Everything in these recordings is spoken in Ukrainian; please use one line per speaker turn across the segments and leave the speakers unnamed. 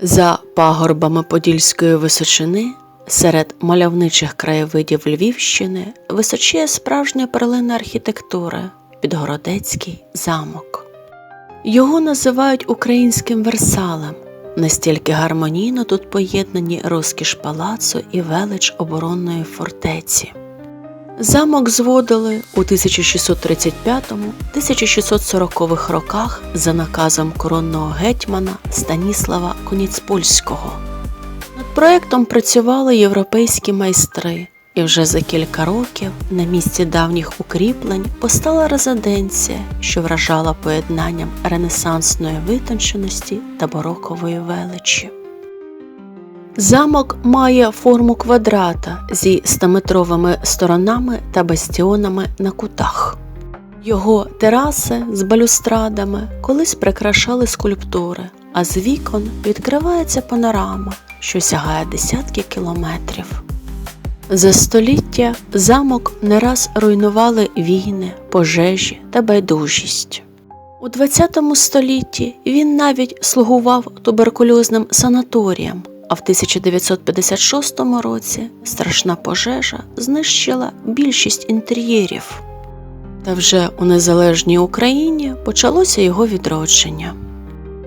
За пагорбами Подільської височини, серед мальовничих краєвидів Львівщини, височіє справжня перлина архітектури Підгородецький замок. Його називають українським Версалем. Настільки гармонійно тут поєднані розкіш палацу і велич оборонної фортеці. Замок зводили у 1635-1640 роках за наказом коронного гетьмана Станіслава Коніцпольського. Над проектом працювали європейські майстри, і вже за кілька років на місці давніх укріплень постала резиденція, що вражала поєднанням ренесансної витонченості та барокової величі. Замок має форму квадрата зі 100-метровими сторонами та бастіонами на кутах. Його тераси з балюстрадами колись прикрашали скульптури, а з вікон відкривається панорама, що сягає десятки кілометрів. За століття замок не раз руйнували війни, пожежі та байдужість. У ХХ столітті він навіть слугував туберкульозним санаторіям, а в 1956 році страшна пожежа знищила більшість інтер'єрів. Та вже у незалежній Україні почалося його відродження.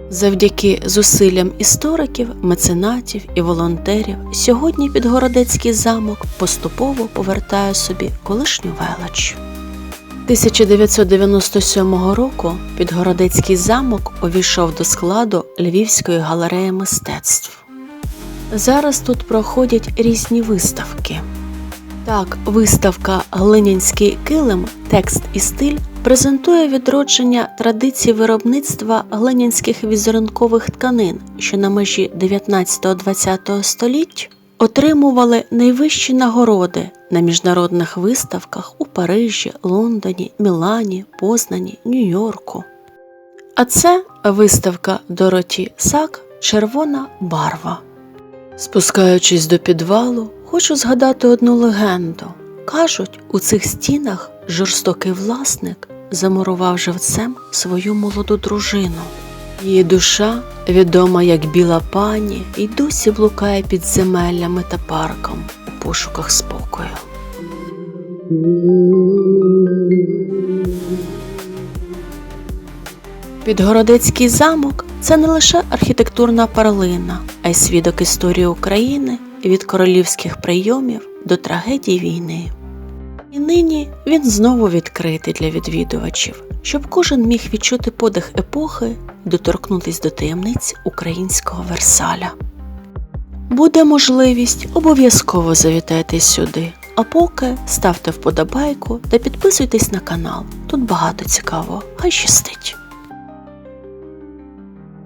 Завдяки зусиллям істориків, меценатів і волонтерів сьогодні Підгородецький замок поступово повертає собі колишню велич. 1997 року Підгородецький замок увійшов до складу Львівської галереї мистецтв. Зараз тут проходять різні виставки. Так, виставка Глинянський килим, текст і стиль презентує відродження традицій виробництва глинянських візерункових тканин, що на межі 19-20 століть отримували найвищі нагороди на міжнародних виставках у Парижі, Лондоні, Мілані, Познані, Нью-Йорку. А це виставка Дороті Сак Червона барва. Спускаючись до підвалу, хочу згадати одну легенду. Кажуть, у цих стінах жорстокий власник замурував живцем свою молоду дружину. Її душа, відома як біла пані, і досі блукає під земеллями та парком у пошуках спокою. Підгородецький замок це не лише архітектурна перлина, а й свідок історії України від королівських прийомів до трагедій війни. І нині він знову відкритий для відвідувачів, щоб кожен міг відчути подих епохи і доторкнутись до таємниць українського Версаля. Буде можливість, обов'язково завітайте сюди. А поки ставте вподобайку та підписуйтесь на канал. Тут багато цікавого. Хай щастить!